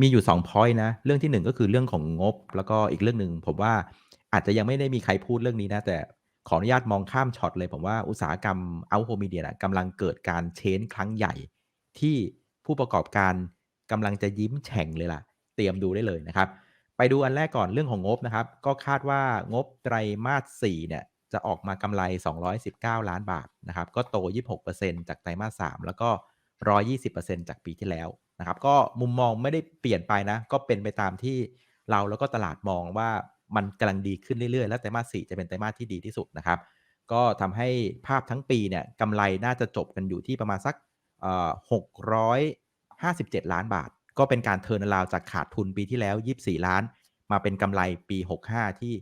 มีอยู่2 point นะ เรื่องที่ 1 ก็คือเรื่องของงบ แล้วก็อีกเรื่องหนึ่งผมว่าอาจจะยังไม่ได้มีใครพูดเรื่องนี้นะ แต่ขออนุญาตมองข้ามช็อตเลย ผมว่าอุตสาหกรรม Out Home Media น่ะกำลังเกิดการ change ครั้งใหญ่ ที่ผู้ประกอบการกำลังจะยิ้มแฉ่งเลยล่ะ เตรียมดูได้เลยนะครับ ไปดูอันแรกก่อนเรื่องของงบนะครับ ก็คาดว่างบไตรมาส4เนี่ยจะออกมากำไร 219 ล้านบาทนะครับ ก็โต 26%จากไตรมาส3แล้วก็ 120%จากปีที่แล้ว นะครับก็มุมมองไม่ได้เปลี่ยนไปนะ ก็เป็นไปตามที่เราแล้วก็ตลาดมองว่ามันกำลังดีขึ้นเรื่อยๆ และไตรมาส4จะเป็นไตรมาสที่ดีที่สุดนะครับ ก็ทำให้ภาพทั้งปีเนี่ยกำไรน่าจะจบกันอยู่ที่ประมาณสักเอ่อ657ล้านบาท ก็เป็นการ turn around จากขาดทุนปีที่แล้ว24ล้าน มาเป็นกำไรปี 65 ที่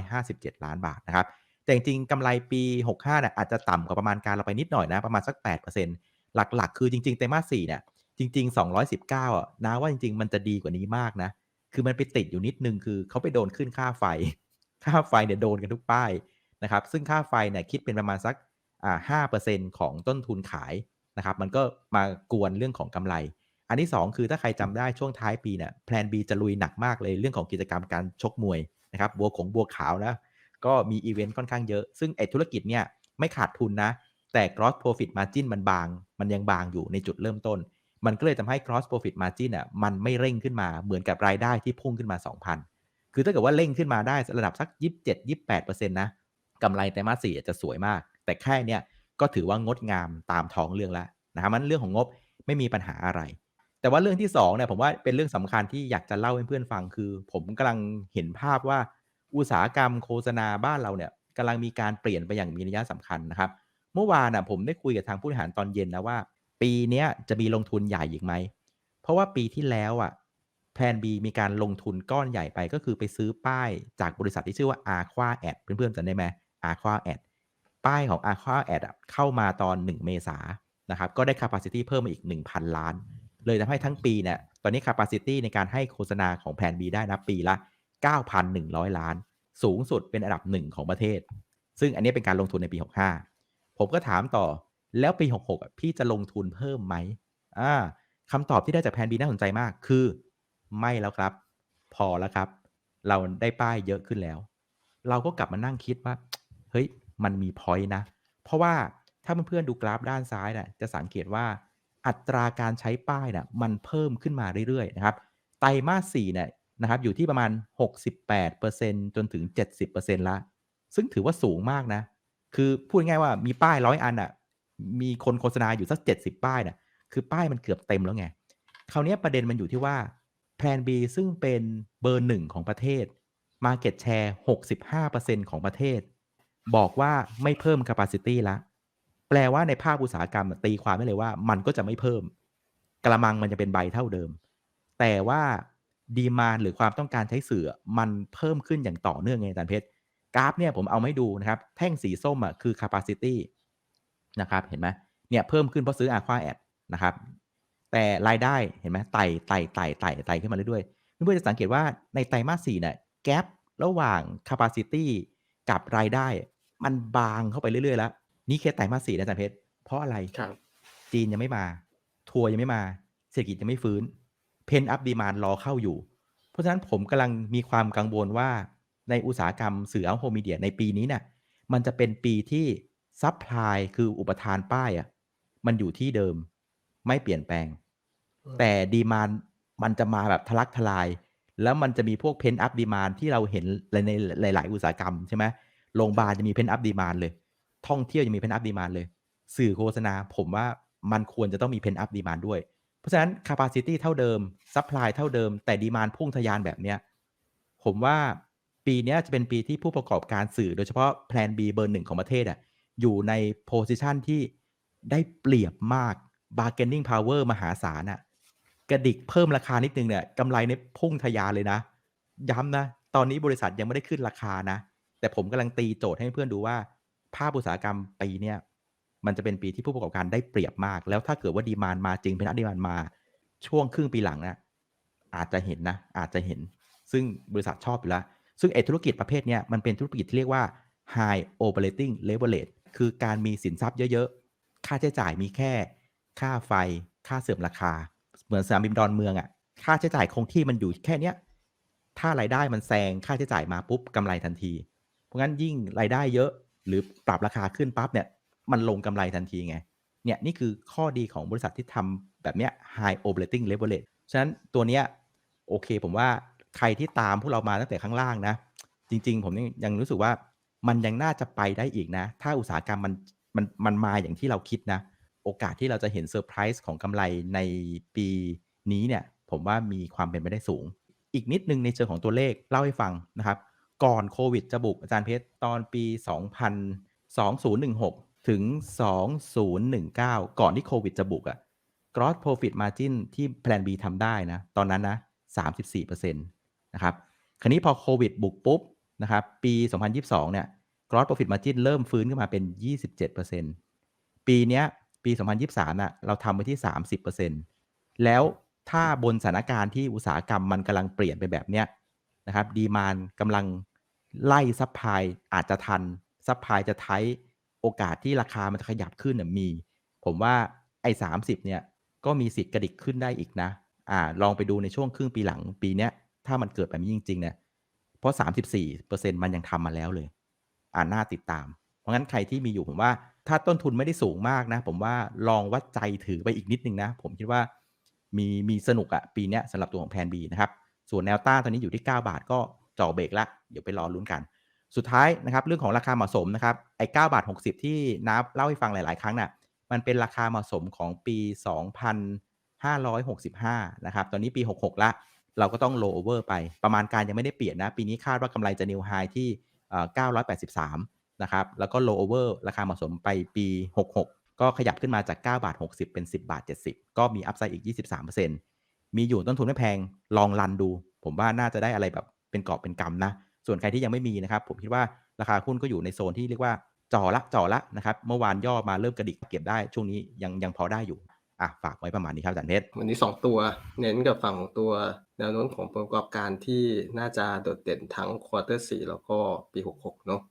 657 ล้านบาทนะครับแต่จริงๆกำไรปี 65เนี่ยอาจจะต่ำกว่าประมาณการเราไปนิดหน่อยนะประมาณสัก 8%หลักๆ คือจริงๆไตรมาส4เนี่ย จริง ๆ 219อะน้าว่าจริง ๆ มันจะดีกว่านี้มากนะ คือมันไปติดอยู่นิดนึงคือเขาไปโดนขึ้นค่าไฟ ค่าไฟเนี่ยโดนกันทุกป้ายนะครับ ซึ่งค่าไฟเนี่ยคิดเป็นประมาณสักอ่า5%ของต้นทุนขายนะครับ มันก็มากวนเรื่องของกำไร อันที่ 2 คือถ้าใครจำได้ช่วงท้ายปีเนี่ยแพลน B จะลุยหนักมากเลยเรื่องของกิจกรรมการชกมวยนะครับบัวของบัวขาวนะก็มีอิเวนต์ค่อนข้างเยอะ ซึ่งไอธุรกิจเนี่ยไม่ขาดทุนนะ แต่ Gross Profit Margin มันบาง มันยังบางอยู่ในจุดเริ่มต้น มันก็เลยทำให้ Gross Profit Margin น่ะมันไม่เร่งขึ้นมาเหมือนกับรายได้ที่พุ่งขึ้นมา 2,000 คือถ้าเกิดว่าเร่งขึ้นมาได้ระดับสัก 27-28%นะกำไรไตรมาส4อะจะสวยมาก แต่แค่เนี้ยก็ถือว่างดงามตามท้องเรื่องแล้วนะครับเพราะฉะนั้นเรื่องของงบไม่มีปัญหาอะไร แต่ว่าเรื่องที่2เนี่ยผมว่าเป็นเรื่องสำคัญที่อยากจะเล่าให้เพื่อนฟังคือ ผมกำลังเห็นภาพว่าอุตสาหกรรมโฆษณาบ้านเราเนี่ยกำลังมีการเปลี่ยนไปอย่างมีนัยสำคัญนะครับ เมื่อวานน่ะผมได้คุยกับทางผู้บริหารตอนเย็นนะว่า ปีนี้จะมีลงทุนใหญ่อีกไหม เพราะว่าปีที่แล้วอะแพลน B มีการลงทุนก้อนใหญ่ไปก็คือไปซื้อป้ายจากบริษัทที่ชื่อว่า Aqua Ad เพื่อนๆจำได้ไหม Aqua Ad ป้ายของ Aqua Ad อะเข้ามาตอน 1 เมษายนนะครับ ก็ได้ Capacity เพิ่มมาอีก 1,000 ล้าน เลยทำให้ทั้งปีเนี่ยตอนนี้ Capacity ในการให้โฆษณาของแพลน B ได้นะปีละ 9,100 ล้าน สูงสุดเป็นอันดับ1ของประเทศ ซึ่งอันนี้เป็นการลงทุนในปี 65 ผมก็ถามต่อ แล้วปี 66อะพี่จะลงทุนเพิ่มไหมอ่าคำตอบที่ได้จากแพลน B น่าสนใจมากคือไม่แล้วครับ พอแล้วครับ เราได้ป้ายเยอะขึ้นแล้ว เราก็กลับมานั่งคิดว่า เฮ้ย มันมีพอยต์นะ เพราะว่าถ้าเพื่อนๆดูกราฟด้านซ้ายน่ะจะสังเกตว่าอัตราการใช้ป้ายน่ะมันเพิ่มขึ้นมาเรื่อยๆนะครับไตรมาส4เนี่ยนะครับอยู่ที่ประมาณ 68%จนถึง 70%แล้วซึ่งถือว่าสูงมากนะ คือพูดง่ายว่ามีป้าย100อันน่ะ มีคนโฆษณาอยู่สัก70ป้ายน่ะคือป้ายมันเกือบเต็มแล้วไงคราวนี้ประเด็นมันอยู่ที่ว่าแพลน B ซึ่งเป็นเบอร์1ของประเทศ Market Share 65%ของประเทศ บอกว่าไม่เพิ่ม Capacity ล้วแปลว่าในภาคอุตสาหกรรมตีความได้เลยว่ามันก็จะไม่เพิ่มกะละมังมันจะเป็นใบเท่าเดิม แต่ว่า Demand หรือความต้องการใช้สื่อมันเพิ่มขึ้นอย่างต่อเนื่องไงอาจารย์เพชร กราฟเนี่ยผมเอามาให้ดูนะครับ แท่งสีส้มอะคือ Capacity นะครับเห็นไหมเนี่ยเพิ่มขึ้นเพราะซื้อ Aqua Ad นะครับแต่รายได้เห็นไหมไต่ไต่ไต่ไต่ไต่ขึ้นมาเรื่อยๆเพื่อนๆจะสังเกตว่าในไตรมาส4เนี่ย Gap ระหว่าง Capacity กับรายได้ มันบางเข้าไปเรื่อยๆ แล้ว นี่แค่ไตรมาส4นะอาจารย์เพชรเพราะอะไรครับจีนยังไม่มา ทัวร์ยังไม่มา เศรษฐกิจยังไม่ฟื้น Pent-up demand รอเข้าอยู่ เพราะฉะนั้นผมกำลังมีความกังวลว่าในอุตสาหกรรมสื่อ Out Home Media ในปีนี้เนี่ยมันจะเป็นปีที่ ซัปพลายคืออุปทานป้ายอะมันอยู่ที่เดิมไม่เปลี่ยนแปลงอืมแต่ Demand มันจะมาแบบทะลักทลาย แล้วมันจะมีพวก Pent-up demand ที่เราเห็นในในหลาย ๆ อุตสาหกรรมใช่ไหมโรงบาลจะมี Pent-up demand เลย ท่องเที่ยวยังมี Pent-up demand เลย สื่อโฆษณาผมว่ามันควรจะต้องมี Pent-up demand ด้วย เพราะฉะนั้น Capacity เท่าเดิมซัปพลายเท่าเดิม แต่ Demand พุ่งทะยานแบบเนี้ยผมว่าปีเนี้ยจะเป็นปีที่ผู้ประกอบการสื่อโดยเฉพาะแพลน B เบอร์1ของประเทศอะ อยู่ใน Position ที่ได้เปรียบมาก Bargaining Power มหาศาลอะกระดิกเพิ่มราคานิดนึงเนี่ยกำไรเนี่ยพุ่งทะยานเลยนะ ย้ำนะ ตอนนี้บริษัทยังไม่ได้ขึ้นราคานะ แต่ผมกำลังตีโจทย์ให้เพื่อนดูว่า ภาพอุตสาหกรรมปีเนี้ยมันจะเป็นปีที่ผู้ประกอบการได้เปรียบมาก แล้วถ้าเกิดว่า Demand มาจริง Pent-up demand มา ช่วงครึ่งปีหลังอะอาจจะเห็นนะ อาจจะเห็น ซึ่งบริษัทชอบอยู่แล้ว ซึ่งไอธุรกิจประเภทเนี้ยมันเป็นธุรกิจที่เรียกว่า High Operating Leverage คือการมีสินทรัพย์เยอะๆ ค่าใช้จ่ายมีแค่ค่าไฟ ค่าเสื่อมราคา เหมือนสนามบินดอนเมืองอะค่าใช้จ่ายคงที่มันอยู่แค่เนี้ย ถ้ารายได้มันแซงค่าใช้จ่ายมาปุ๊บกำไรทันที เพราะงั้นยิ่งรายได้เยอะหรือปรับราคาขึ้นปั๊บเนี่ย มันลงกำไรทันทีไง เนี่ยนี่คือข้อดีของบริษัทที่ทำแบบเนี้ย high operating leverage ฉะนั้นตัวเนี้ยโอเคผมว่าใครที่ตามพวกเรามาตั้งแต่ข้างล่างนะ จริง ๆ ผมยังรู้สึกว่า มันยังน่าจะไปได้อีกนะ ถ้าอุตสาหกรรมมันมันมันมาอย่างที่เราคิดนะ โอกาสที่เราจะเห็นเซอร์ไพรส์ของกำไรในปีนี้เนี่ย ผมว่ามีความเป็นไปได้สูง อีกนิดนึงในเชิงของตัวเลขเล่าให้ฟังนะครับ ก่อนโควิดจะบุกอาจารย์เพชรตอนปี 2000 2016 ถึง 2019 ก่อนที่โควิดจะบุกอะ gross profit margin ที่ Plan B ทำได้นะ ตอนนั้นนะ 34%นะครับ คราวนี้พอโควิดบุกปุ๊บ นะครับปี 2022 เนี่ย gross profit margin เริ่มฟื้นขึ้นมาเป็น 27%ปีเนี้ยปี 2023 น่ะ เราทำไปที่ 30%แล้วถ้าบนสถานการณ์ที่อุตสาหกรรมมันกำลังเปลี่ยนไปแบบเนี้ยนะครับ ดีมานกำลังไล่ซัพพลายอาจจะทันซัพพลายจะไทโอกาสที่ราคามันจะขยับขึ้นน่ะมี ผมว่าไอ้30เนี่ยก็มีสิทธิ์กระดิกขึ้นได้อีกนะ อ่า ลองไปดูในช่วงครึ่งปีหลังปีเนี้ย ถ้ามันเกิดแบบนี้จริงๆเนี่ย เพราะ 34%มันยังทำมาแล้วเลย อ่านน่าติดตาม เพราะงั้นใครที่มีอยู่ผมว่า ถ้าต้นทุนไม่ได้สูงมากนะ ผมว่าลองวัดใจถือไปอีกนิดนึงนะ ผมคิดว่ามีมีสนุกอะปีนี้สำหรับตัวของแพนบีนะครับ ส่วนแนวต้าตอนนี้อยู่ที่ 9 บาทก็จ่อเบรกละเดี๋ยวไปรอลุ้นกัน สุดท้ายนะครับ เรื่องของราคาเหมาะสมนะครับไอ้9บาท 60 ที่นับเล่าให้ฟังหลาย ๆ ครั้งน่ะมันเป็นราคาเหมาะสมของปี 2565 นะครับ ตอนนี้ปี 66 ละ เราก็ต้อง roll over ไป ประมาณการยังไม่ได้เปลี่ยนนะ ปีนี้คาดว่ากำไรจะ new high ที่ 983 นะครับ แล้วก็ roll over ราคาเหมาะสมไปปี 66 ก็ขยับขึ้นมาจาก 9 บาท 60 เป็น 10 บาท 70 ก็มี upside อีก 23%มีอยู่ต้นทุนไม่แพง ลองรันดู ผมว่าน่าจะได้อะไรแบบเป็นกอบเป็นกำนะ ส่วนใครที่ยังไม่มีนะครับ ผมคิดว่าราคาหุ้นก็อยู่ในโซนที่เรียกว่าจ่อละจ่อละนะครับ เมื่อวานย่อมาเริ่มกระดิกเก็บได้ ช่วงนี้ยังยังพอได้อยู่ อะฝากไว้ประมาณนี้ครับอาจารย์เพชรวันนี้ 2 ตัวเน้นกับฝั่งของตัวแนวโน้มของผลประกอบการที่น่าจะโดดเด่นทั้งควอเตอร์สแล้วก็ปี 66 เนาะ